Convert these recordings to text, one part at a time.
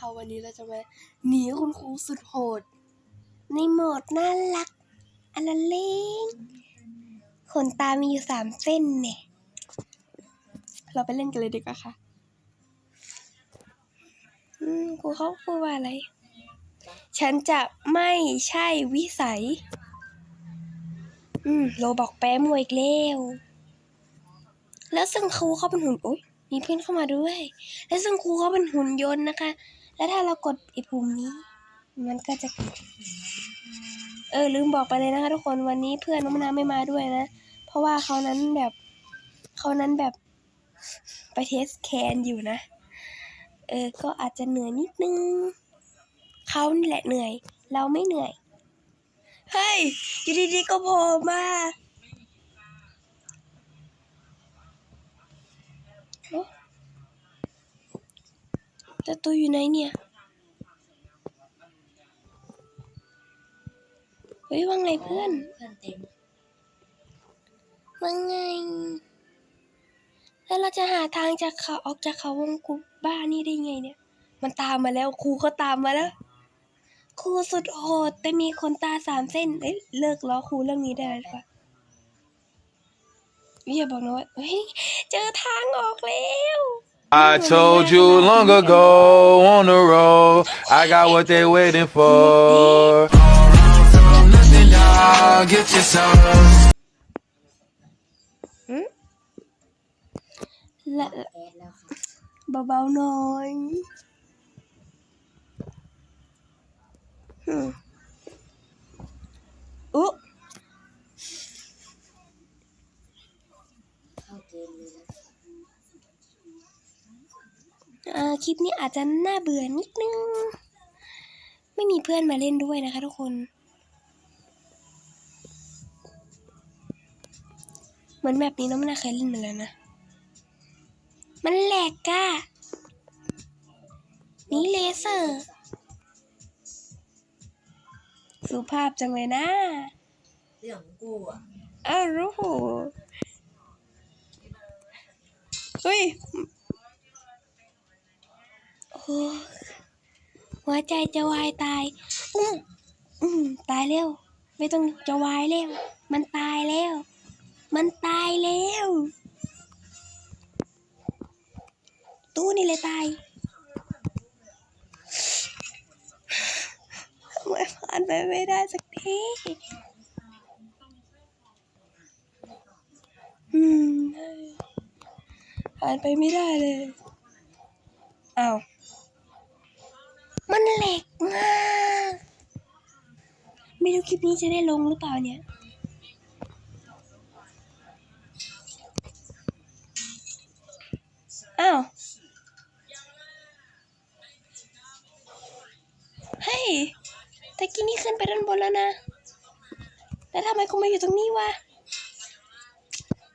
ค่ะวันนี้เราจะมาหนีคุณครูสุดโหด ในโหมดน่ารักอันละเล็งขนตามีอยู่สามเส้นเนี่ย เราไปเล่นกันเลยดีกว่าค่ะ อืมครูเขาพูดว่าอะไร ฉันจะไม่ใช่วิสัย อืมโลบอกแปมวยอีกแล้วแล้วซึ่งครูเขาเป็นหุ่นโอ๊ยมีเพื่อนเข้ามาด้วย แล้วซึ่งครูเขาเป็นหุ่นยนต์นะคะ แล้วถ้าเรากดไอ้ปุ่มนี้ มันก็จะเกิดเออลืมบอกไปเลยนะคะ ทุกคนวันนี้เพื่อนน้องมะนาวไม่มาด้วยนะ เพราะว่าเขานั้นแบบเขานั้นแบบไปเทสแคนอยู่นะ เออ ก็อาจจะเหนื่อยนิดนึงเขานี่แหละเหนื่อย เราไม่เหนื่อย เฮ้ย อยู่ดีๆก็โผล่มาเอ๊ะ แต่ตัวอยู่ไหนเนี่ย เฮ้ยว่าไงเพื่อนว่าไง แล้วเราจะหาทางจากเขาออกจากเขาวงกุบบ้านนี่ได้ไงเนี่ย มันตามมาแล้วครูเขาตามมาแล้วครูสุดโหดแต่มีขนตาสามเส้นเอ้ยเลิกล้อครูเรื่องนี้ได้แล้วกว่าอย่าบอกนะว่าเฮ้ยเจอทางออกแล้ว I told you long ago on the road, I got what they waiting for. Nothing, dog, get yourself. Hmm? แล คลิปนี้อาจจะน่าเบื่อนิดนึง ไม่มีเพื่อนมาเล่นด้วยนะคะทุกคน เหมือนแบบนี้น้องไม่น่าเคยเล่นมาแล้วนะ มันแหลกก้า นี่เลเซอร์ สุภาพจังเลยนะเรื่องของกูอะอ้าวรู้หูเฮ้ยโอ้ หัวใจจะวายตายอุ้มอืมตายแล้ว ไม่ต้องจะวายแล้ว มันตายแล้ว มันตายแล้ว ตู้นี่เลยตายทำไมผ่านไปไม่ได้สักทีอืมผ่านไปไม่ได้เลย อ้าว มันเหล็กมากไม่รู้คลิปนี้จะได้ลงหรือเปล่าเนี่ยอ้าวเฮ้ยตะกี้นี่ขึ้นไปด้านบนแล้วนะ แล้วทำไมกูมาอยู่ตรงนี้วะ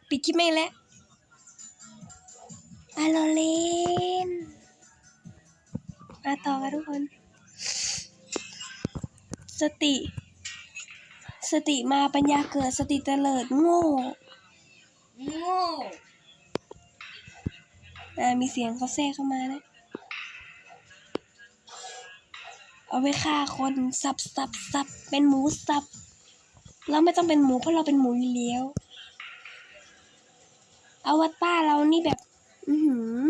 ปิดคลิปไม่แล้วอาโลเลน มาต่อกันทุกคน สติ สติมาปัญญาเกิดสติเตลิดโง่ โง่อ่ามีเสียงเขาแทรกเข้ามานะ เอาไว้ฆ่าคนสับสับสับเป็นหมูสับ เราไม่ต้องเป็นหมูเพราะเราเป็นหมูอยู่แล้วอวตารเรานี่แบบ อือหือ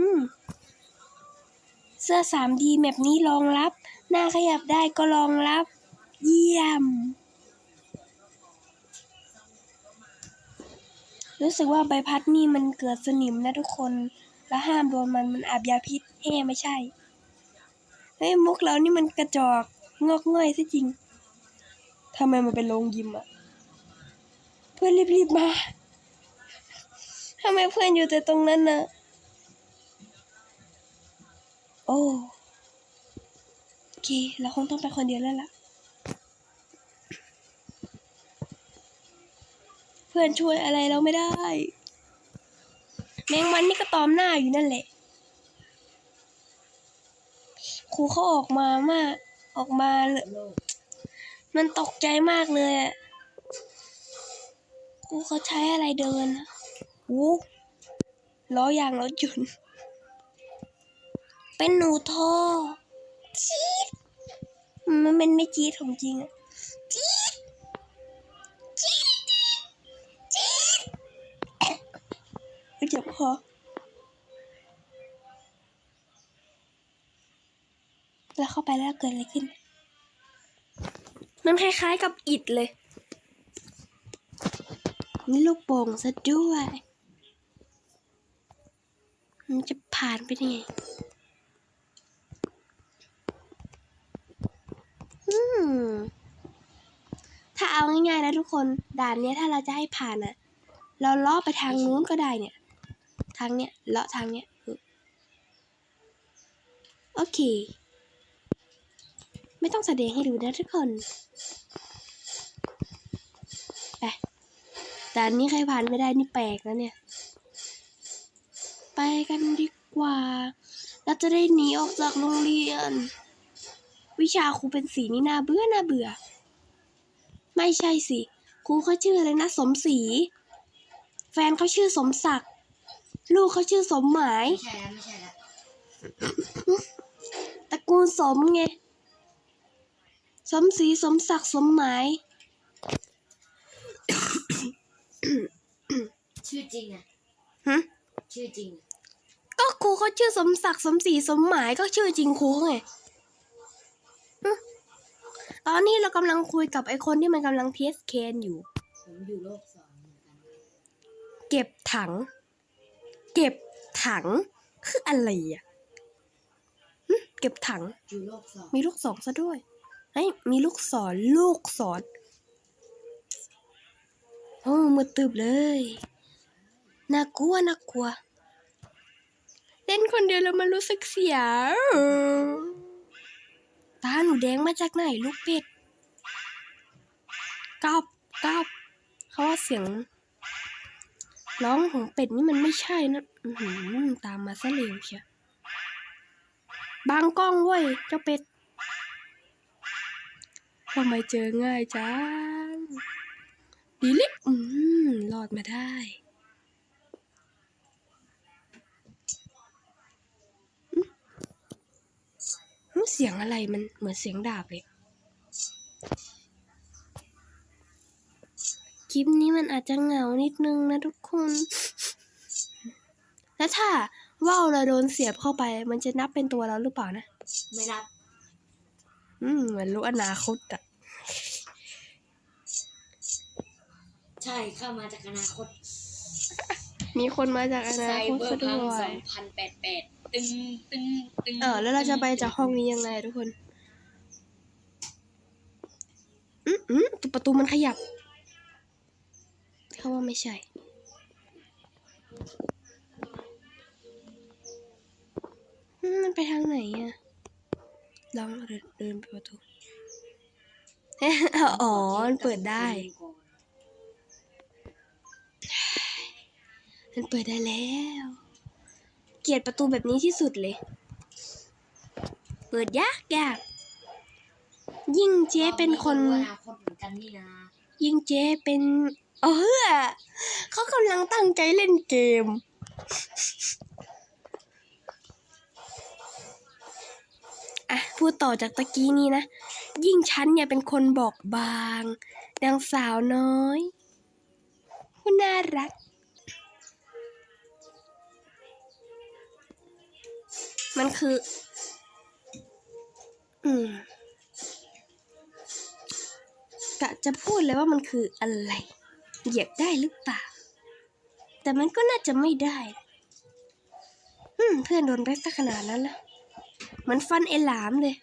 เสื้อ 3D แบบนี้รองรับ หน้าขยับได้ก็รองรับ เยี่ยม รู้สึกว่าใบพัดนี่มันเกิดสนิมนะทุกคน แล้วห้ามโดนมันมันอาบยาพิษเอ้ไม่ใช่ เฮ้ยมุกเรานี่มันกระจอกงอกง่อยซะจริงทำไมมันเป็นโรงยิมอะเพื่อนรีบๆมาทำไมเพื่อนอยู่แต่ตรงนั้นน่ะ โอ้โอเคเราคงต้องไปคนเดียวแล้วล่ะ เพื่อนช่วยอะไรเราไม่ได้ แมงวันนี่ก็ตอมหน้าอยู่นั่นแหละครูเขาออกมามาออกมาเลยมันตกใจมากเลยอะครูเขาใช้อะไรเดินอะโอ้ล้อยางรถยนต์ เป็นหนูท่อมันเป็นไม่จี๊ดของจริงอะจี๊ดจี๊ดจี๊ดจี๊ดเจ็บคอแล้วเข้าไปแล้วเกิดอะไรขึ้น มันคล้ายๆกับอิดเลย นี่ลูกโป่งซะด้วย มันจะผ่านไปได้ไง อืม ถ้าเอาง่ายๆนะทุกคน ด่านเนี้ยถ้าเราจะให้ผ่านอะเราเลาะไปทางนู้นก็ได้เนี่ย ทางเนี้ยเลาะทางเนี้ยโอเค ไม่ต้องแสดงให้ดูนะทุกคน ไปแต่อันนี้ใครผ่านไม่ได้นี่แปลกนะเนี่ย ไปกันดีกว่า เราจะได้หนีออกจากโรงเรียน วิชาครูเป็นสีนี่น่าเบื่อน่าเบื่อ ไม่ใช่สิครูเขาชื่ออะไรนะสมศรีแฟนเขาชื่อสมศักดิ์ลูกเขาชื่อสมหมาย ไม่ใช่แล้วไม่ใช่แล้วตระกูลสมไง สมศรีสมศักดิ์สมหมาย ชื่อจริงอะฮะ ชื่อจริงอะ ก็ครูเขาชื่อสมศักดิ์สมศรีสมหมายก็ชื่อจริงครูเขาไงหึ ตอนนี้เรากำลังคุยกับไอคนที่มันกำลังเทสเคนอยู่ ผมอยู่โลกสองเหมือนกันเก็บถัง เก็บถังคืออะไรอะหึเก็บถัง อยู่โลกสองมีลูกศรซะด้วยเฮ้ยมีลูกศรลูกศรโอ้มืดตึบเลย น่ากลัวน่ากลัว เล่นคนเดียวแล้วมันรู้สึกเสียว ตาหนูแดงมาจากไหนลูกเป็ดกอบกอบเขาว่าเสียงร้องของเป็ดนี่มันไม่ใช่นะหือตามมาซะเร็วเชียวบางกล้องเว้ยเจ้าเป็ดทำไมเจอง่ายจังดีลิอืมรอดมาได้ อืมอืม เสียงอะไรมันเหมือนเสียงดาบเลย คลิปนี้มันอาจจะเหงานิดนึงนะทุกคน แล้วถ้าว่าวเราโดนเสียบเข้าไป มันจะนับเป็นตัวเราหรือเปล่านะ ไม่รับ อืมเหมือนรู้อนาคตอะใช่เข้ามาจากอนาคต มีคนมาจากอไซนาคตเบอซะร์ด้พังวสยองพันแปดแปด ตึงตึงตึงเออแล้วเราจะไปจากห้องนี้ยังไงทุกคนอืมอืมประตูมันขยับเขาว่าไม่ใช่อืมมันไปทางไหนอะลองเดินเดินไปประตูอ๋อ มันเปิดได้มันเปิดได้แล้ว เกลียดประตูแบบนี้ที่สุดเลย เปิดยากยากยิ่งเจ๊เป็นคนราไม่รู้อนาคตเหมือนกันนี่นะยิ่งเจ๊เป็นเออเขากำลังตั้งใจเล่นเกม อะ พูดต่อจากตะกี้นี้นะ ยิ่งฉันเนี่ยเป็นคนบอกบางนางสาวน้อยผู้น่ารัก มันคือ อืมกะจะพูดเลยว่ามันคืออะไร เหยียบได้หรือเปล่า แต่มันก็น่าจะไม่ได้อืมเพื่อนโดนไปสักขนาดนั้นล้วเหมือนฟันไอหลามเลย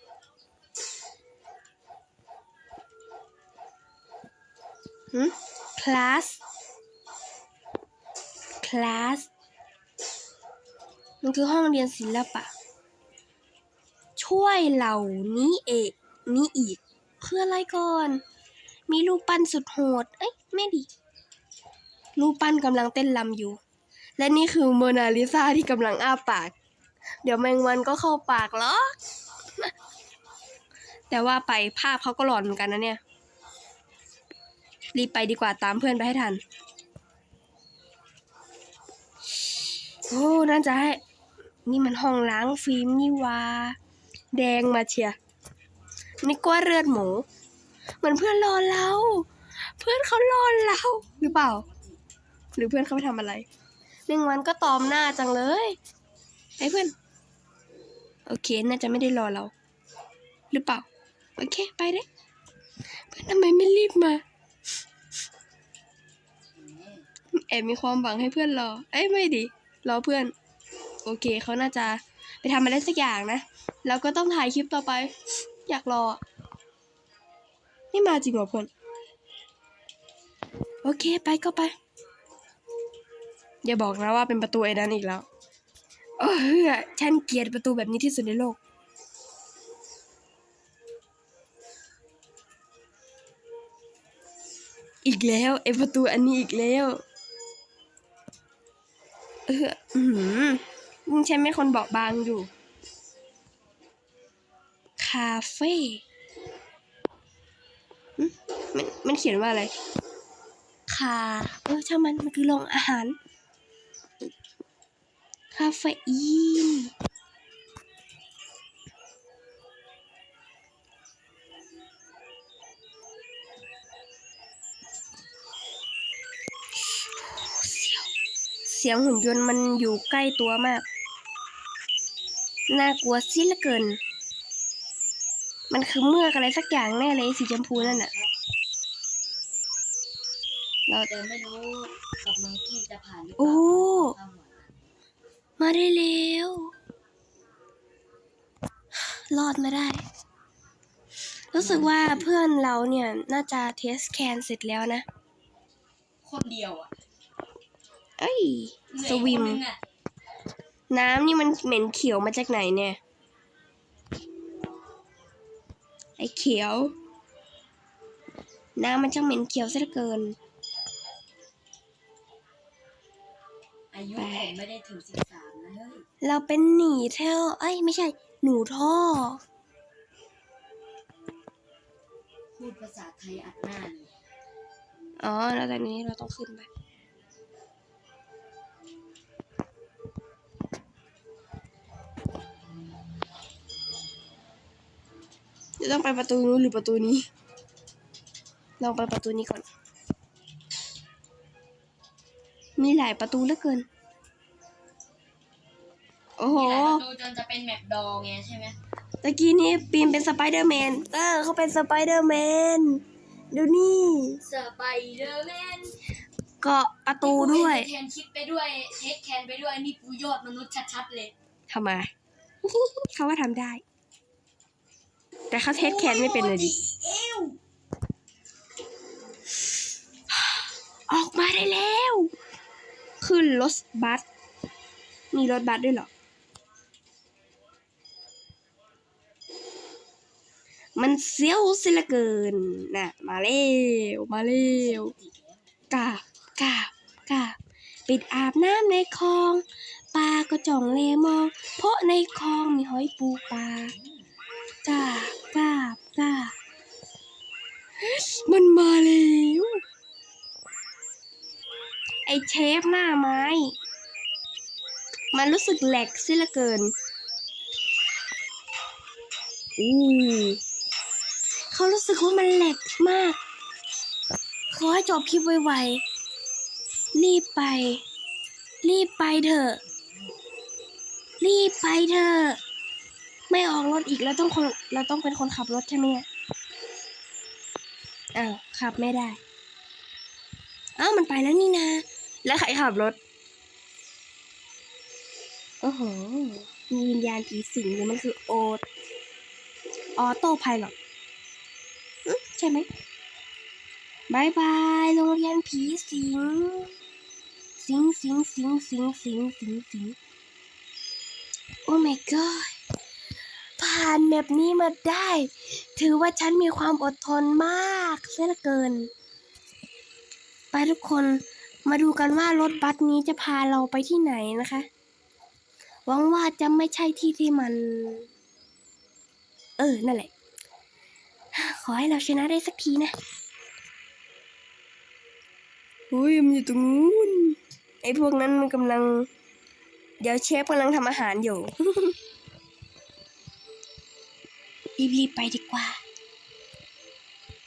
หืมคลาสคลาสมันคือห้องเรียนศิลปะ ช่วยเหล่านี้เอกนี้อีกคืออะไรก่อน มีรูปปั้นสุดโหด เอ้ยไม่ดี รูปปั้นกำลังเต้นรำอยู่ และนี่คือโมนาลิซาที่กำลังอ้าปาก เดี๋ยวแมงวันก็เข้าปากหรอ แต่ว่าไปภาพเขาก็หลอนเหมือนกันนะเนี่ย รีบไปดีกว่าตามเพื่อนไปให้ทัน โอ้ น่าจะให้ นี่มันห้องล้างฟิล์มนี่วา แดงมาเชียนี่กว่าเลือดหมูเหมือนเพื่อนรอเรา เพื่อนเขารอเราหรือเปล่า หรือเพื่อนเขาไปทำอะไรหนึ่งวันก็ตอมหน้าจังเลยไอ้เพื่อน โอเค น่าจะไม่ได้รอเรา หรือเปล่า โอเค ไปเลยเพื่อนทำไมไม่รีบมาแอบมีความหวังให้เพื่อนรอ เอ้ยไม่ดิ รอเพื่อน โอเค เขาน่าจะไปทำอะไรสักอย่างนะ แล้วก็ต้องถ่ายคลิปต่อไป อยากรอ ไม่มาจริงเหรอเพื่อน โอเคไปก็ไป อย่าบอกนะว่าเป็นประตูไอ้นั้นอีกแล้วเออฉันเกลียดประตูแบบนี้ที่สุดในโลก อีกแล้วไอ้ประตูอันนี้อีกแล้วเอออือหือฉันไม่คนเบาบางอยู่ คาเฟ่หึมันมันเขียนว่าอะไร คา เออช่างมันมันคือโรงอาหาร คาเฟอีน เสียงหุ่นยนต์มันอยู่ใกล้ตัวมาก น่ากลัวสิเหลือเกิน มันคือเมือกอะไรสักอย่างแน่เลยสีชมพูนั่นน่ะ เราแต่ไม่รู้กับมังกี้จะผ่านหรือเปโอ้ล่าข้ามหัวนะมาได้แล้ว รอดมาได้ รู้สึกว่าเพื่อนเราเนี่ย น่าจะเทสแคนเสร็จแล้วนะ คนเดียวอะเอ้ยเหลือสอีกวิคมนนึงอะน้ำนี่มันเหม็นเขียวมาจากไหนเนี่ย อ้เขียว น้ำมันช่างเหม็นเขียวซะเหลือเกิน อายุไปผมไม่ได้ถึงสิบสามนะเฮ้ยเราเป็นหนีเท่าเอ้ย ไม่ใช่ หนูท่อ พูดภาษาไทยอัดหน้าเลย อ๋อ แล้วตอนนี้เราต้องขึ้นไป ต้องไปประตูนู้นหรือประตูนี้ ลองไปประตูนี้ก่อน มีหลายประตูเหลือเกิน โอ้โห มีหลายประตูจนจะเป็นแมปดอไงใช่ไหมตะกี้นี้ปีนเป็นสไปเดอร์แมน เออเขาเป็นสไปเดอร์แมน ดูนี่ สไปเดอร์แมนเกาะประตูด้วยเทนคิดไปด้วยเทคแคนไปด้วยนี่กูยอดมนุษย์ชัดๆเลยทำไม เขาว่าทำได้ แต่เขาเทสแคนไม่เป็นเลยดิ ออกมาได้แล้ว ขึ้นรถบัส มีรถบัสด้วยเหรอ มันเสียวสิเหละเกิน น่ะ มาเร็ว มาเร็วกาบกาบกาบปิดอาบน้ำในคลอง ปลาก็จ่องเลมอง เพราะในคลองมีหอยปูปลา กาบกาบกาบมันมาแล้วไอเชฟหน้าไม้ มันรู้สึกแหลกสิละเกินอู้เขารู้สึกว่ามันแหลกมาก ขอให้จบคลิปไวๆ รีบไป รีบไปเถอะ รีบไปเถอะ ไม่ออกรถอีกแล้วต้องคนเราต้องเป็นคนขับรถใช่ไหมเนี่ยอ้าวขับไม่ได้อ้าวมันไปแล้วนี่นา แล้วใครขับรถ โอ้โห มีวิญญาณผีสิงหรือมันคือโอตออโต้ไพลอตใช่ไหมบายบายโรงเรียนผีสิง สิงสิงสิงสิงสิงสิงสิงโอ้ my god ผ่านแบบนี้มาได้ ถือว่าฉันมีความอดทนมากเสียเหลือเกิน ไปทุกคนมาดูกันว่ารถบัสนี้จะพาเราไปที่ไหนนะคะ หวังว่าจะไม่ใช่ที่ที่มัน เออ นั่นแหละ ขอให้เราชนะได้สักทีนะโอ้ยมันอยู่ตรงนู้นไอ้พวกนั้นมันกำลัง เดี๋ยวเชฟกำลังทำอาหารอยู่ รีบๆไปดีกว่า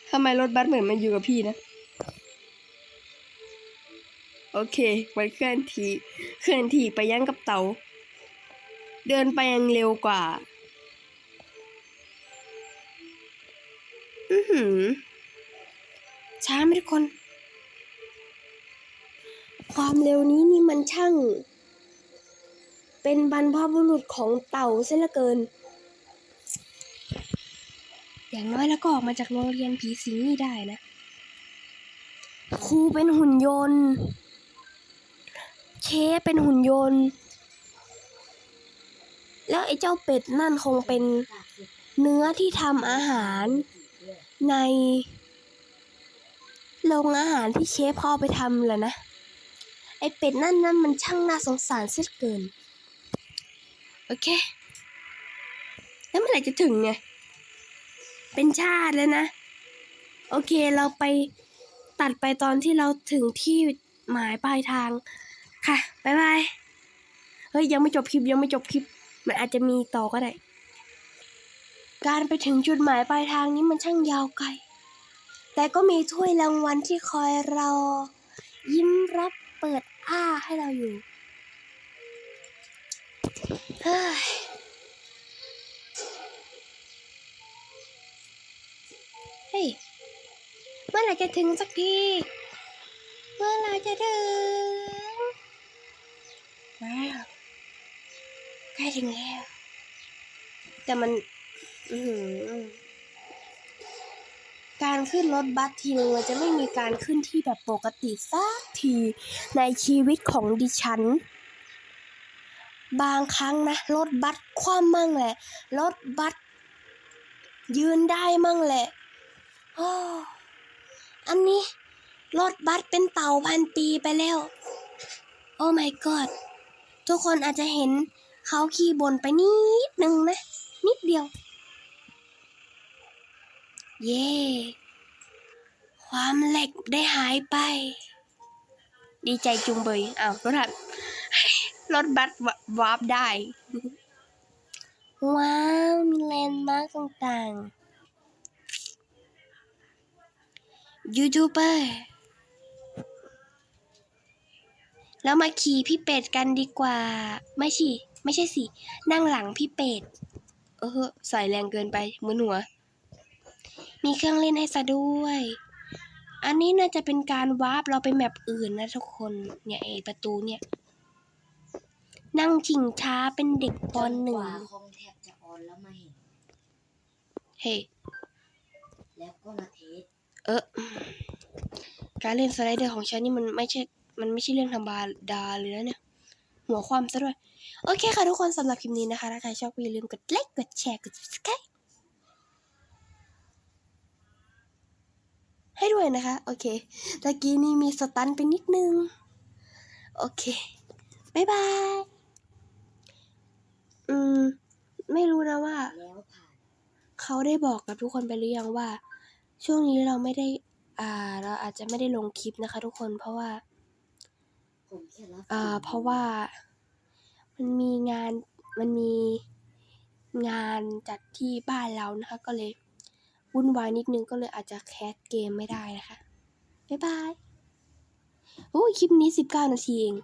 ทำไมรถบัสเหมือนมันอยู่กับพี่นะ โอเค มันเคลื่อนที่เคลื่อนที่ไปยังกับเตา เดินไปยังเร็วกว่า อือหือ ช้าไหมทุกคน ความเร็วนี้นี่มันช่าง เป็นบรรพบุรุษของเต่าเสียเหลือเกิน อย่างน้อยแล้วก็ออกมาจากโรงเรียนผีสิงนี่ได้นะ ครูเป็นหุ่นยนต์ เคฟเป็นหุ่นยนต์ แล้วไอ้เจ้าเป็ดนั่นคงเป็นเนื้อที่ทำอาหารในโรงอาหารที่เชฟเขาเอาไปทำแหละนะ ไอ้เป็ดนั่นนั่นมันช่างน่าสงสารเสียเกิน โอเค แล้วเมื่อไหร่จะถึงเนี่ย เป็นชาติแล้วนะ โอเคเราไปตัดไปตอนที่เราถึงที่หมายปลายทางค่ะบ๊ายบายเฮ้ยยังไม่จบคลิปยังไม่จบคลิป มันอาจจะมีต่อก็ได้ การไปถึงจุดหมายปลายทางนี้มันช่างยาวไกล แต่ก็มีถ้วยรางวัลที่คอยรอยิ้มรับเปิดอ้าให้เราอยู่เฮ้ย ฮ้ย เมื่อไหร่จะถึงสักที เมื่อไหร่จะถึงแล้วใกล้ถึงแล้ว แต่มัน อืการขึ้นรถบัสทีนึงมันจะไม่มีการขึ้นที่แบบปกติสักทีในชีวิตของดิฉัน บางครั้งนะรถบัสคว่ำมั่งแหละรถบัสยืนได้มั่งแหละ โอ้อันนี้ รถบัสเป็นเต่าพันปีไปแล้ว โอ้ my god ทุกคนอาจจะเห็นเขาขี่บนไปนิดนึงนะ นิดเดียว เย่ความเหล็กได้หายไป ดีใจจุงเบยอ้าวรถถัดรถบัสววาร์ปได้ ว้าว มีแลนด์มาร์กต่างๆ ยูทูบเบอร์แล้วมาขี่พี่เป็ดกันดีกว่า ไม่ใช่ไม่ใช่สิ นั่งหลังพี่เป็ด เออใส่แรงเกินไปมือหัว มีเครื่องเล่นให้ซะด้วย อันนี้น่าจะเป็นการวาร์ปเราไปแมปอื่นนะทุกคน เนี่ยไอประตูเนี่ย นั่งชิงช้าเป็นเด็กปอนหนึ่กงว่าคงแทบจะออนแล้วมาเห็นเฮ้แล้วก็มา เออ การเล่นสไลเดอร์ของฉันนี่มันไม่ใช่ มันไม่ใช่เรื่องธรรมดาเลยนะเนี่ย หัวความซะด้วย โอเคค่ะทุกคนสำหรับคลิปนี้นะคะ ถ้าใครชอบก็อย่าลืมกดไลค์ กดแชร์ กด subscribe ให้ด้วยนะคะ โอเคตะกี้นี่มีสตันไปนิดนึง โอเค บ๊ายบาย อืม ไม่รู้นะว่า เขาได้บอกกับทุกคนไปหรือยังว่า ช่วงนี้เราไม่ได้อ่าเราอาจจะไม่ได้ลงคลิปนะคะทุกคนเพราะว่าอ่าเพราะว่ามันมีงานมันมีงานจัดที่บ้านเรานะคะ ก็เลยวุ่นวายนิดนึงก็เลยอาจจะแคสเกมไม่ได้นะคะ บ๊ายบาย โอ้คลิปนี้สิบเก้านาทีเอง